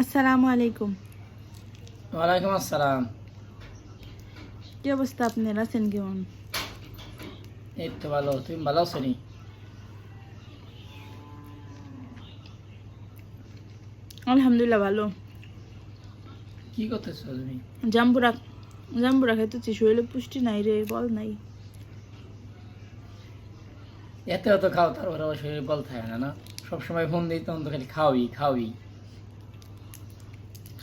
আসসালামু আলাইকুম। ওয়ালাইকুম আসসালাম। কি অবস্থা আপনার? আছেন কেমন? এই তো ভালো। তুমি ভালো আছো নি? আলহামদুলিল্লাহ ভালো। কি করতেছো তুমি? জাম্বুরা জাম্বুরা খাইতেছি। শরীরে পুষ্টি নাই রে বল নাই। এত এত খাও তারপরে শরীরে বল থাকে না না? সবসময় ফোন দিই তখন তো খালি খাওয়াই খাওয়াই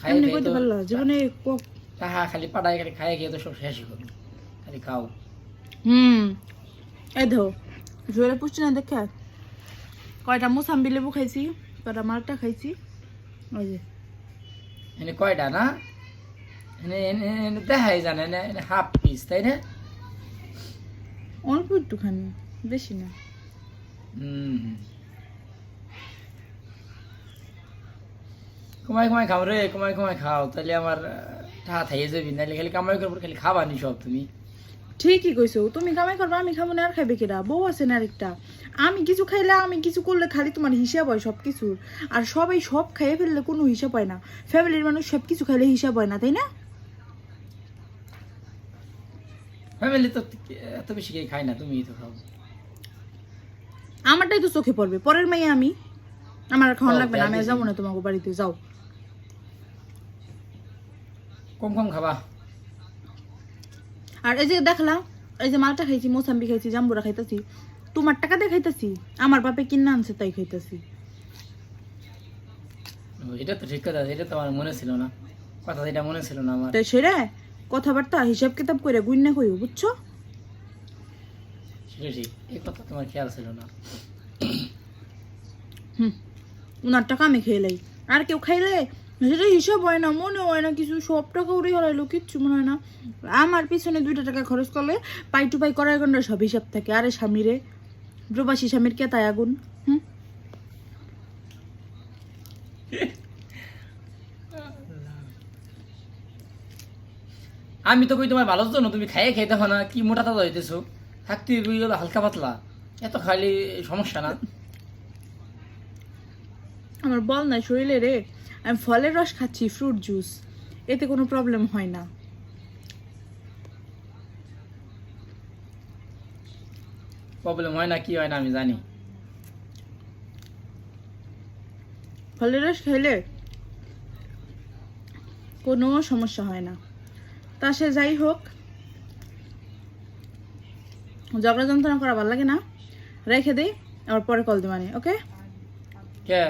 এমনি খাই কইতে পারল জীবনে ক- তাহা খালি পাড়ায় খালি খাই খেয়ে তো সব শেষই করব খালি খাও। হুম। এই ধো শরীরে পুষ্টি নাই দেখে। কয়টা মোসাম্বি লেবু খাইছি কয়টা মালটা খাইছি। ওই যে। এনে কয়টা না? এনে এনে এনে দেখাই জানে না এনে হাফ পিস তাই না? অল্প একটুখানি বেশি না। হুম। কমাই কমাই খাও রে কমাই কমাই খাও। তাহলে আমার ঠা থাইয়ে যাবি। নাহলে খালি কামাই করব খালি খাবা নি সব তুমি। ঠিকই কইছো। তুমি কামাই করবা আমি খাব না আর খাইবে কিরা বউ আছে না আরেকটা। আমি কিছু খাইলে আমি কিছু করলে খালি তোমার হিসাব হয় সব কিছুর আর সবাই সব খাইয়ে ফেললে কোনো হিসাব হয় না। ফ্যামিলির মানুষ সব কিছু খাইলে হিসাব হয় না তাই না? ফ্যামিলি তো এত বেশি খাই না তুমি তো খাও। আমারটাই তো চোখে পড়বে। পরের মেয়ে আমি। আমার ও, লাগবে না আমি যাব না তোমাকে বাড়িতে যাও। কম কম খাবা। আর এই যে দেখলা এই যে মালটা খাইছি মোসাম্বি খাইছি জাম্বুরা খাইতেছি তোমার টাকা দিয়ে খাইতেছি আমার বাপে কিনা আনছে তাই খাইতেছি। এটা তো ঠিক কথা এটা তো আমার মনে ছিল না। কথা এটা মনে ছিল না আমার। তাই সেরে কথাবার্তা হিসাব কিতাব করে গুইনা কইও বুঝছ? সেটা ঠিক এই কথা তোমার খেয়াল ছিল না। হুম। ওনার টাকা আমি খেয়ে লাই। আর কেউ খাইলে সেটা হিসাব হয় না, মনে হয় না কিছু, সব টাকা উড়ে হারাইলো, কিচ্ছু মনে হয় না। আমার পিছনে দুইটা টাকা খরচ করলে পাই টু পাই করার গন্ডা সব হিসাব থাকে। আরে স্বামীরে, প্রবাসী স্বামীর কে তাই আগুন আমি তো কই তোমার ভালোর জন্য তুমি খাইয়ে খাইতে না, কি মোটা তাজা হইতেছো? থাকতে হালকা পাতলা। এত খাইলে সমস্যা না। আমার বল না শরীরে রে। আমি ফলের রস খাচ্ছি ফ্রুট জুস এতে কোনো প্রবলেম হয় না। প্রবলেম হয় না কি হয় না আমি জানি। ফলের রস খেলে কোনো সমস্যা হয় না। তা সে যাই হোক ঝগড়া যন্ত্রণা করা ভালো লাগে না। রেখে দিই আবার পরে কল দিবানি ওকে কে?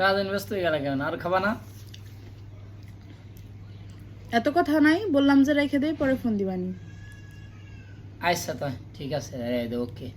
রাজন ব্যস্ত হয়ে গেল কেন? আর খাবা না? এত কথা নাই বললাম যে রেখে দেই পরে ফোন দিবানি। আচ্ছা তা ঠিক আছে ওকে।